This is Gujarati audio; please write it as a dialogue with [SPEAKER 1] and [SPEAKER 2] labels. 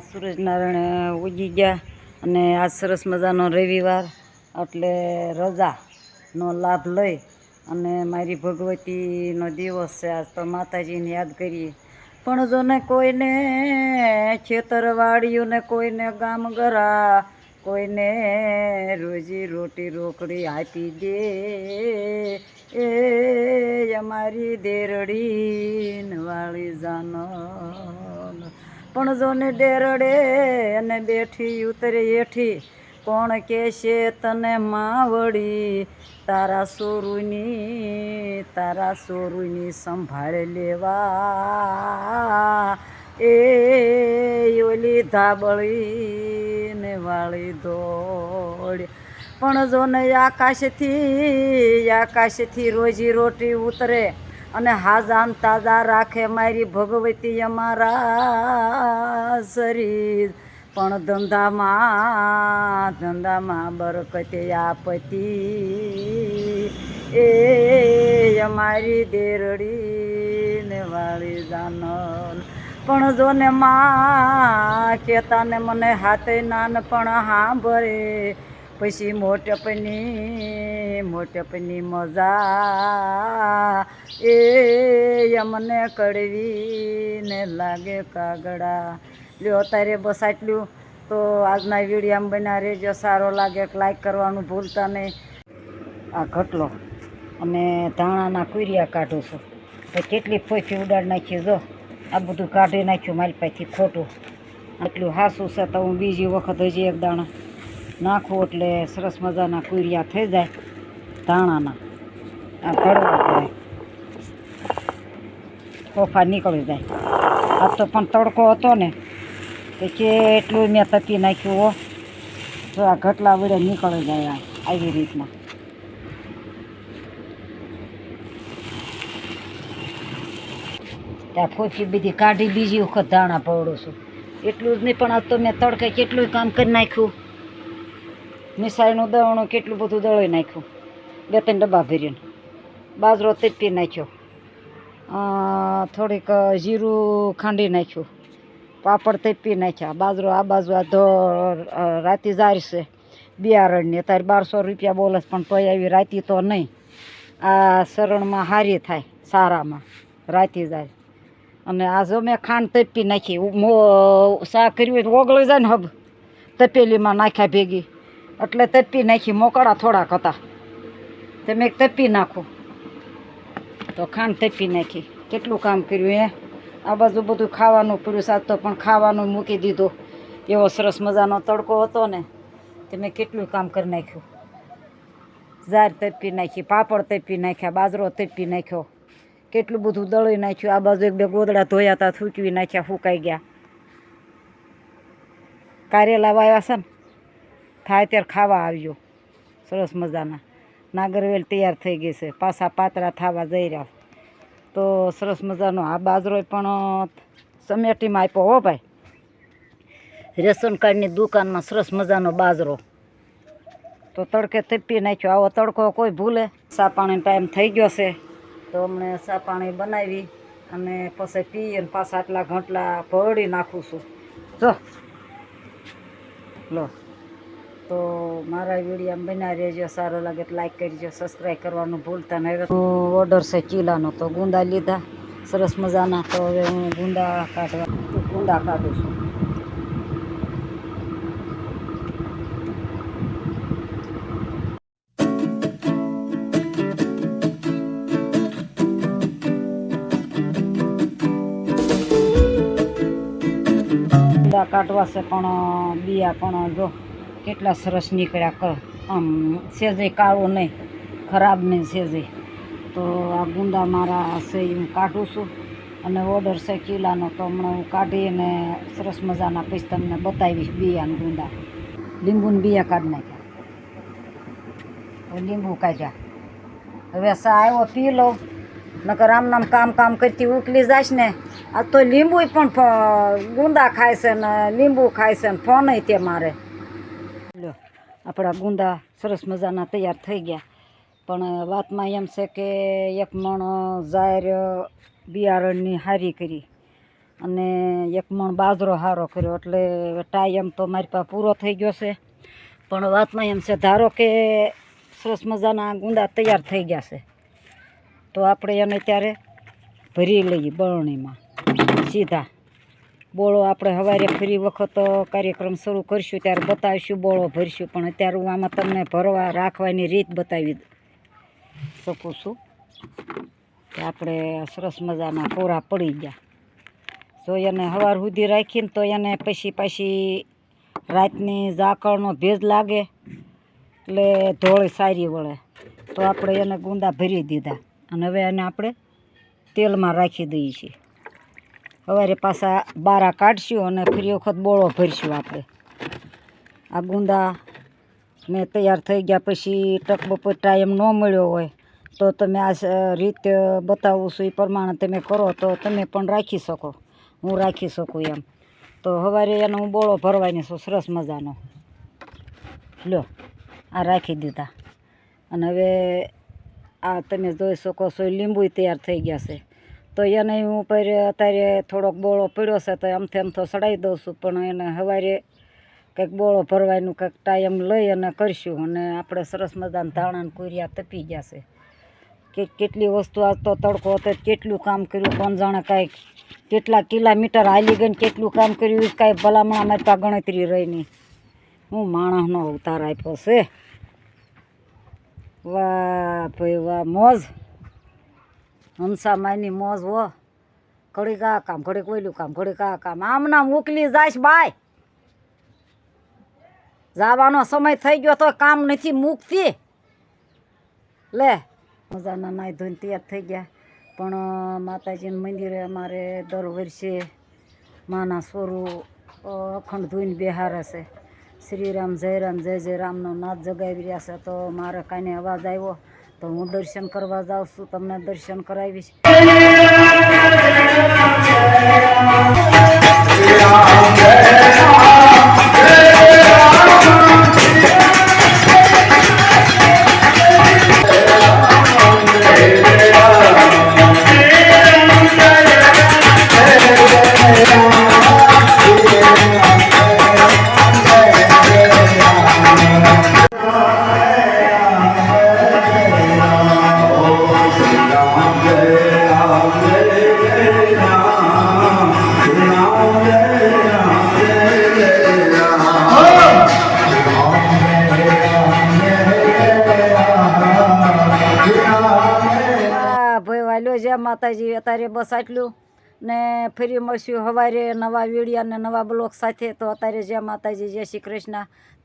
[SPEAKER 1] સૂરજનારાયણ ઉગી ગયા અને આજ સરસ મજાનો રવિવાર એટલે રજાનો લાભ લઈ અને મારી ભગવતીનો દિવસ છે. આજ તો માતાજીને યાદ કરીએ. પણ જો ને કોઈને ખેતરવાળીઓને કોઈને ગામ ગરા, કોઈને રોજી રોટી રોકડી આપી દે. એ અમારી દેરડી વાળી જાનો પણ જોને ડેરડે અને બેઠી ઉતરે એઠી, કોણ કહેશે તને માવડી? તારા સોરુની તારા સોરુની સંભાળ લેવા. એ ઓલી ધાબળી ને વાળી દોડ. પણ જોને આકાશથી આકાશથી રોજી રોટી ઉતરે. અને હાજાન તાજા રાખે મારી ભગવતી અમારા શરીર. પણ ધંધામાં ધંધામાં બરકતે આપતી એ અમારી દેરડી ને વાળી જાનલ પણ જો ને માં કહેતા ને મને હાથે નાનપણ સાંભળે પછી મોટપની મોટપની મજા એ અમને કડવી ને લાગે કાગડા લ્યો, અત્યારે બસ આટલું. તો આજના વિડીયામાં બન્યા રહેજો. સારો લાગે લાઈક કરવાનું ભૂલતા નહીં. આ ઘટલો. અને ધાણાના કુરિયા કાઢું છું. તો કેટલી ફોથી ઉડાડી નાખી જો. આ બધું કાઢી નાખ્યું મારી પાસેથી ખોટું. આટલું હાસું છે તો હું બીજી વખત હજી એક દાણા નાખું એટલે સરસ મજાના કુરિયા થઈ જાય ધાણાના. આ ભરવા જાય કોફા નીકળી જાય. આ તો પણ તડકો હતો ને, તો કેટલું મેં તપી નાખ્યું હો. તો આ ઘટલા વડે નીકળી જાય આવી રીતના. ત્યાં ફોચી બધી કાઢી, બીજી વખત ધાણા પવડું છું. એટલું જ નહીં, પણ આ તો મેં તડકે કેટલું કામ કરી નાખ્યું. મિસાઈનું દવણું કેટલું બધું દળી નાખ્યું? બે ત્રણ ડબ્બા ભરીને. બાજરો તપી નાખ્યો. થોડીક જીરું ખાંડી નાખ્યું. પાપડ તપી નાખ્યા. બાજરો આ બાજુ આ ધો અ, રાતી જાર છે બિયારણની. અત્યારે બારસો રૂપિયા બોલે પણ તોય આવી રાતી તો નહીં. આ શરણમાં હારી થાય સારામાં. રાતી જાય. અને આ જો મેં ખાંડ તપી નાખી. મો શાક કર્યું ઓગળી જાય ને હબ. તપેલીમાં નાખ્યા ભેગી. એટલે તપી નાખી, મોકળા થોડાક હતા. તે મેં તપી નાખું. તો ખાંડ તપી નાખી. કેટલું કામ કર્યું એ આ બાજુ બધું ખાવાનું પડ્યું, સાત તો પણ ખાવાનું મૂકી દીધું. એવો સરસ મજાનો તડકો હતો ને, તે મેં કેટલું કામ કરી નાખ્યું. ઝાર તપી નાખી, પાપડ તપી નાખ્યા, બાજરો તપી નાખ્યો. કેટલું બધું દળી નાખ્યું, આ બાજુ એક બે ગોદડા ધોયા હતા થૂકવી નાખ્યા ફૂંકાઈ ગયા. કારેલા વાવ્યા છે ને થાય ત્યારે ખાવા આવ્યો સરસ મજાના. નાગરવેલ તૈયાર થઈ ગઈ છે. પાછા પાતળા થવા જઈ રહ્યા. તો સરસ મજાનો આ બાજરો પણ સમેટીમાં આપ્યો હો ભાઈ. રેશન કાર્ડની દુકાનમાં સરસ મજાનો બાજરો. તો તડકે તપી નાખ્યો. આવો તડકો કોઈ ભૂલે. સા પાણી ટાઈમ થઈ ગયો છે. તો અમને સા પાણી બનાવી અને પછી પી અને પાછા આટલા ઘંટલા ભળી નાખું છું. જો. લો. તો મારા વીડિયો બના રહેજો, સારો લાગે તો લાઈક કરજો સબસ્ક્રાઈબ કરવાનું ભૂલતા નહીં ઓર્ડર છે ચીલાનો, તો ગુંદા લીધા. સરસ મજાના, તો હવે હું ગુંદા કાઢવા ગુંદા કાઢું છું. કાઢવા છે પણ બિયા પણ જો કેટલા સરસ નીકળ્યા કર. આમ સેજે કાળો નહીં, ખરાબ નહીં સેજે. તો આ ગુંદા મારા છે એ હું કાઢું છું. અને ઓર્ડર છે કિલાનો તો હમણાં હું કાઢી અને સરસ મજાના પછી તમને બતાવીશ બિયાના ગુંદા. લીંબુને બિયા કાઢી નાખ્યા. લીંબુ કાઢ્યા. હવે સા આવ્યો, પી લો નકર આમ નામ કામ કામ કરતી ઉકલી જાય ને, આ તો લીંબુ પણ ગુંદા ખાય છે ને લીંબુ ખાય છે ને ફોન તે મારે. આપણા ગુંદા સરસ મજાના તૈયાર થઈ ગયા. પણ વાતમાં એમ છે કે એક મણ જાહેર બિયારણની હારી કરી અને એક મણ બાજરો સારો કર્યો. એટલે ટાઈમ તો મારી પાસે પૂરો થઈ ગયો છે. પણ વાતમાં એમ છે, ધારો કે સરસ મજાના ગુંદા તૈયાર થઈ ગયા છે, તો આપણે એને ત્યારે ભરી લઈએ બરણીમાં, સીધા. બોળો આપણે સવારે ફરી વખત કાર્યક્રમ શરૂ કરીશું, ત્યારે બતાવીશું બોળો ભરીશું. પણ અત્યારે હું આમાં તમને ભરવા રાખવાની રીત બતાવી શકું છું કે આપણે સરસ મજાના કોરા પડી ગયા. જો એને સવાર સુધી રાખીને તો એને પછી પાછી રાતની ઝાકળનો ભેજ લાગે, એટલે ધોળી સારી વળે. તો આપણે એને ગુંદા ભરી દીધા. અને હવે એને આપણે તેલમાં રાખી દઈએ છીએ. સવારે પાછા બારા કાઢશું અને ફરી વખત બોળો ભરીશું આપણે. આ ગુંદા મેં તૈયાર થઈ ગયા પછી ટક બપોર ટાઈમ ન મળ્યો હોય તો તમે આ રીતે બતાવું છું એ પ્રમાણે તમે કરો તો તમે પણ રાખી શકો. હું રાખી શકું એમ. તો સવારે એનો હું બોળો ભરવાની છું, સરસ મજાનો. લો આ રાખી દીધા. અને હવે આ તમે જોઈ શકો છો લીંબુય તૈયાર થઈ ગયા છે. તો એને હું પર અત્યારે થોડોક બોળો પડ્યો છે તો આમથી આમ તો ચડાવી દઉં છું, પણ એને સવારે કંઈક બોળો ભરવાનું કંઈક ટાઈમ લઈ અને કરીશું અને આપણે સરસ મજાના ધાણાને કુરિયા તપી ગયા છે કે, કેટલી વસ્તુ આજ તો તડકો હતો, કેટલું કામ કર્યું, કોણ જાણે કાંઈક કેટલા કિલોમીટર હાલી ગઈ ને કેટલું કામ કર્યું કાંઈ ભલામણ પાસે ગણતરી રહી નહીં. હું માણસનો અવતાર આપ્યો છે. વાહ ભાઈ વાહ, મોજ. હંસા માયની મોજ, હો. ઘડીક આ કામ, ઘડીક ઓયલું કામ, ઘડીક આ કામ. આમ નામ ઉકલી જાયશ બાય. જવાનો સમય થઈ ગયો તો કામ નથી મૂકતી. લે, મજાના નાઈ ધોઈને તૈયાર થઈ ગયા. પણ માતાજીના મંદિરે અમારે દર વર્ષે માના સોરું અખંડ ધોઈને બિહાર હશે શ્રીરામ જય રામ જય જય રામનો નાદ જગાવી રહ્યા છે. તો મારે કાંઈ અવાજ આવ્યો. તો હું દર્શન કરવા જાઉં છું તમને દર્શન કરાવીશ. વાહ માતાજી અત્યારે બસ આટલું. ને ફરી મળશું સવારે નવા વિડીયા ને નવા બ્લોગ સાથે. તો અત્યારે જય માતાજી, જય શ્રી કૃષ્ણ. તો